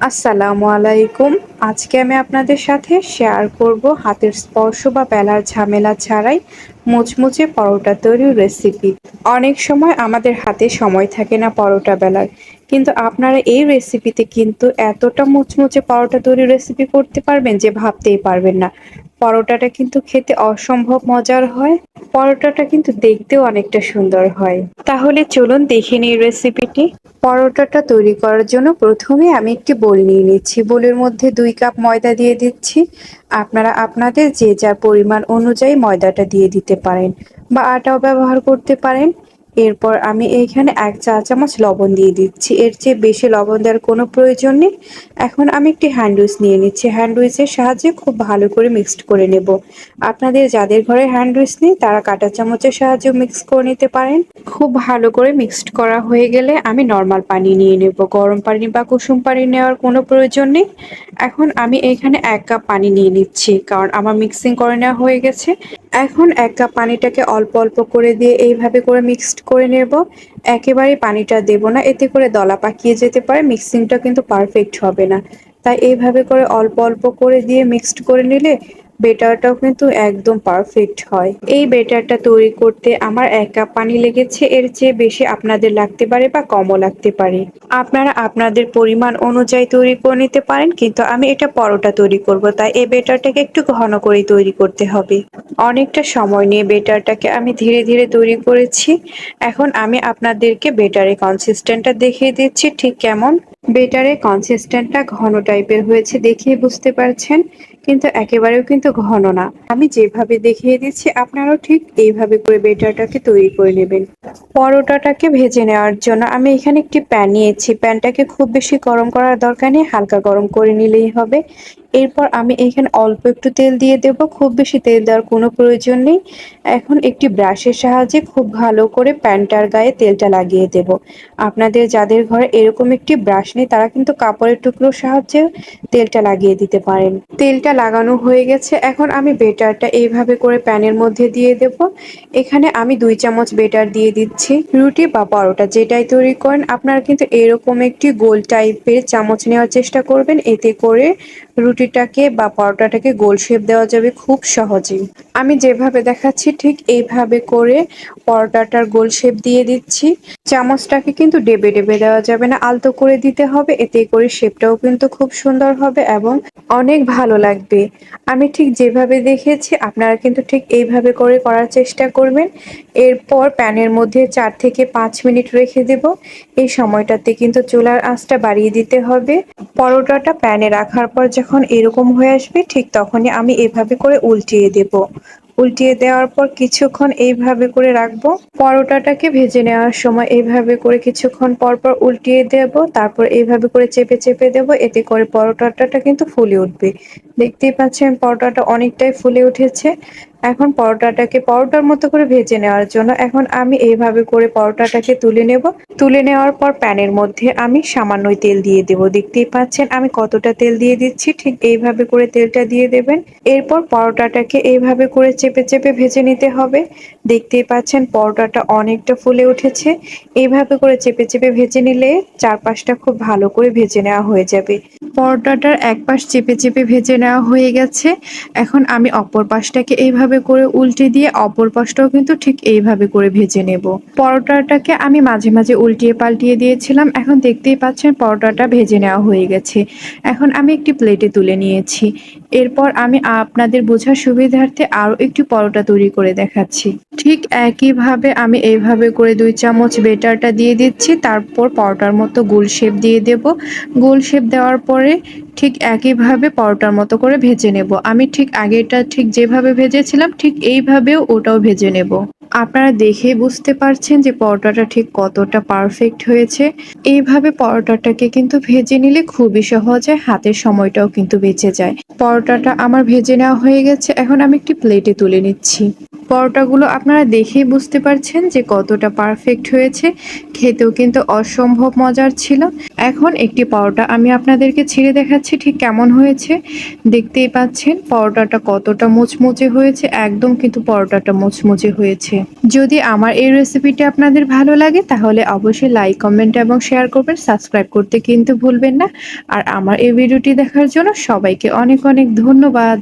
আসসালামু আলাইকুম। আজকে আমি আপনাদের সাথে শেয়ার করব হাতের স্পর্শ বা বেলার ঝামেলা ছাড়াই মুচমুচে পরোটা তৈরির রেসিপি অনেক সময় আমাদের হাতে সময় থাকে না পরোটা বেলার, কিন্তু আপনারা এই রেসিপিতে কিন্তু এতটা মুচমুচে পরোটা তৈরির রেসিপি করতে পারবেন যে ভাবতেই পারবেন না। পরোটাটা কিন্তু খেতে অসম্ভব মজার হয়, পরোটাটা কিন্তু দেখতেও অনেকটা সুন্দর হয়। তাহলে চলুন দেখে নিই রেসিপিটি পরোটাটা তৈরি করার জন্য প্রথমে আমি একটি বোল নিয়ে নিচ্ছি। বোলের মধ্যে দুই কাপ ময়দা দিয়ে দিচ্ছি। আপনারা আপনাদের যে যার পরিমাণ অনুযায়ী ময়দাটা দিয়ে দিতে পারেন বা আটাও ব্যবহার করতে পারেন। এরপর আমি এইখানে এক চা চামচ লবণ দিয়ে দিচ্ছি। এর চেয়ে বেশি লবণ দেওয়ার কোনো প্রয়োজন নেই। এখন আমি একটি হ্যান্ডউইচ নিয়ে নিচ্ছি। হ্যান্ডউইচের সাহায্যে খুব ভালো করে মিক্সড করে নেব। আপনাদের যাদের ঘরে হ্যান্ডউইচ নেই, তারা কাঁটা চামচের সাহায্যে মিক্স করে নিতে পারেন। খুব ভালো করে মিক্সড করা হয়ে গেলে আমি নর্মাল পানি নিয়ে নেব। গরম পানি বা কুসুম পানি নেওয়ার কোনো প্রয়োজন নেই। এখন আমি এখানে এক কাপ পানি নিয়ে নিচ্ছি, কারণ আমার মিক্সিং করে নেওয়া হয়ে গেছে। এখন এক কাপ পানিটাকে অল্প অল্প করে দিয়ে এইভাবে করে মিক্সড করে নেব। একেবারে পানিটা দেব না, এতে করে দলা পাকিয়ে যেতে পারে মিক্সিংটা কিন্তু পারফেক্ট হবে না। তাই এইভাবে করে অল্প অল্প করে দিয়ে মিক্সড করে নিলে বেটারটাও কিন্তু একদম পারফেক্ট হয়। এই বেটারটা তৈরি করতে আমার এক কাপ পানি লেগেছে, এর চেয়ে বেশি আপনাদের লাগতে পারে বা কমও লাগতে পারে। আপনারা আপনাদের পরিমাণ অনুযায়ী তৈরি করে নিতে পারেন, কিন্তু আমি এটা পরোটা তৈরি করব, তাই এই বেটারটাকে একটু ঘন করেই তৈরি করতে হবে। অনেকটা সময় নিয়ে বেটারটাকে আমি ধীরে ধীরে তৈরি করেছি। এখন আমি আপনাদেরকে বেটারের কনসিস্টেন্টটা দেখিয়ে দিচ্ছি। ঠিক কেমন? বেটারের কনসিস্টেন্টটা ঘন টাইপের হয়েছে দেখিয়ে বুঝতে পারছেন, কিন্তু একেবারেও কিন্তু ঘন না। আমি যেভাবে দেখিয়ে দিচ্ছি, আপনারাও ঠিক এইভাবে করে বেটারটাকে তৈরি করে নেবেন। পরোটাটাকে ভেজে নেওয়ার জন্য আমি এখানে একটি প্যান নিয়েছি। প্যানটাকে খুব বেশি গরম করার দরকার নেই, হালকা গরম করে নিলেই হবে। এরপর আমি এখানে অল্প একটু তেল দিয়ে দেব। খুব বেশি তেল দেওয়ার কোনো প্রয়োজন নেই। এখন একটি ব্রাশের সাহায্যে খুব ভালো করে প্যানটার গায়ে তেলটা লাগিয়ে দেব। আপনাদের যাদের ঘরে এরকম একটি ব্রাশ নেই, তারা কিন্তু কাপড়ের টুকরোর সাহায্যে তেলটা লাগিয়ে দিতে পারেন। তেলটা লাগানো হয়ে গেছে। এখন আমি বেটারটা এইভাবে করে প্যানের মধ্যে দিয়ে দেব। এখানে আমি দুই চামচ বেটার দিয়ে দিচ্ছি। রুটি বা পরোটা যেটাই তৈরি করেন, আপনারা কিন্তু এরকম একটি গোল টাইপের চামচ নেওয়ার চেষ্টা করবেন। এতে করে রুটিটাকে বা পরোটাটাকে গোল শেপ দেওয়া যাবে খুব সহজেই। আমি যেভাবে দেখাচ্ছি, ঠিক এইভাবে করে পরোটাটার গোল শেপ দিয়ে দিচ্ছি। চামচটাকে কিন্তু ডেবে ডেবে দেওয়া যাবে না, আলতো করে দিতে হবে, এতে করে শেপটাও কিন্তু খুব সুন্দর হবে এবং অনেক ভালো লাগবে। আমি ঠিক যেভাবে দেখেছি, আপনারা কিন্তু ঠিক এইভাবে করে করার চেষ্টা করবেন। এরপর প্যানের মধ্যে চার থেকে পাঁচ মিনিট রেখে দেব। এই সময়টাতে কিন্তু চুলার আঁচটা বাড়িয়ে দিতে হবে। পরোটাটা প্যানে রাখার পর যখন এরকম হয়ে আসবে, ঠিক তখনই আমি এভাবে করে উল্টিয়ে দেব। উল্টিয়ে দেওয়ার পর কিছুক্ষণ এইভাবে করে রাখব। পরোটাটাকে ভেজে নেওয়ার সময় এইভাবে করে কিছুক্ষণ পর পর উল্টিয়ে দেব, তারপর এইভাবে করে চেপে চেপে দেব, এতে করে পরোটাটা কিন্তু ফুলে উঠবে। দেখতেই পাচ্ছেন, পরোটাটা অনেকটাই ফুলে উঠেছে। এখন পরোটাটাকে, পরোটার মতো করে ভেজে নেওয়ার জন্য এখন আমি এইভাবে করে পরোটাটাকে তুলে নেব। তুলে নেওয়ার পর প্যানের মধ্যে আমি সামান্যই তেল দিয়ে দেব। দেখতেই পাচ্ছেন আমি কতটা তেল দিয়ে দিচ্ছি, ঠিক এইভাবে করে তেলটা দিয়ে দেবেন। এরপর পরোটাটাকে এইভাবে করে চেপে চেপে ভেজে নিতে হবে। দেখতেই পাচ্ছেন পরোটাটা অনেকটা ফুলে উঠেছে। এইভাবে করে চেপে চেপে ভেজে নিলে চারপাশটা খুব ভালো করে ভেজে নেওয়া হয়ে যাবে। পরোটাটার এক পাশ চেপে চেপে ভেজে নেওয়া হয়ে গেছে। এখন আমি অপর পাশটাকে এইভাবে করে উল্টে দিয়ে অপর পাশটাও কিন্তু ঠিক এইভাবে করে ভেজে নেব। পরোটাটাকে আমি মাঝে মাঝে উল্টিয়ে পাল্টিয়ে দিয়েছিলাম, এখন দেখতেই পাচ্ছেন পরোটাটা ভেজে নেওয়া হয়ে গেছে। এখন আমি একটি প্লেটে তুলে নিয়েছি। এরপর আমি আপনাদের বোঝার সুবিধার্থে আরও একটি পরোটা তৈরি করে দেখাচ্ছি। ঠিক একইভাবে আমি এইভাবে করে দুই চামচ বেটারটা দিয়ে দিচ্ছি, তারপর পরোটার মতো গোল শেপ দিয়ে দেব। গোল শেপ দেওয়ার পরে ঠিক একইভাবে পরোটার মতো করে ভেজে নেব। আমি ঠিক আগেটা ঠিক যেভাবে ভেজেছিলাম, ঠিক এইভাবেও ওটাও ভেজে নেব। আপনারা দেখে বুঝতে পারছেন যে পরোটাটা ঠিক কতটা পারফেক্ট হয়েছে। এইভাবে পরোটাটাকে কিন্তু ভেজে নিলে খুবই সহজে হাতের সময়টাও কিন্তু বেঁচে যায়। পরোটাটা আমার ভেজে নেওয়া হয়ে গেছে, এখন আমি একটি প্লেটে তুলে নিচ্ছি। পরোটাগুলো আপনারা দেখেই বুঝতে পারছেন যে কতটা পারফেক্ট হয়েছে। খেতেও কিন্তু অসম্ভব মজার ছিল। এখন একটি পরোটা আমি আপনাদেরকে ছিঁড়ে দেখাচ্ছি ঠিক কেমন হয়েছে। দেখতেই পাচ্ছেন পরোটাটা কতটা মুচমুচে হয়েছে, একদম কিন্তু পরোটাটা মুচমুচে হয়েছে। যদি আমার এই রেসিপিটি আপনাদের ভালো লাগে, তাহলে অবশ্যই লাইক কমেন্ট এবং শেয়ার করবেন। সাবস্ক্রাইব করতে কিন্তু ভুলবেন না। আর আমার এই ভিডিওটি দেখার জন্য সবাইকে অনেক অনেক ধন্যবাদ।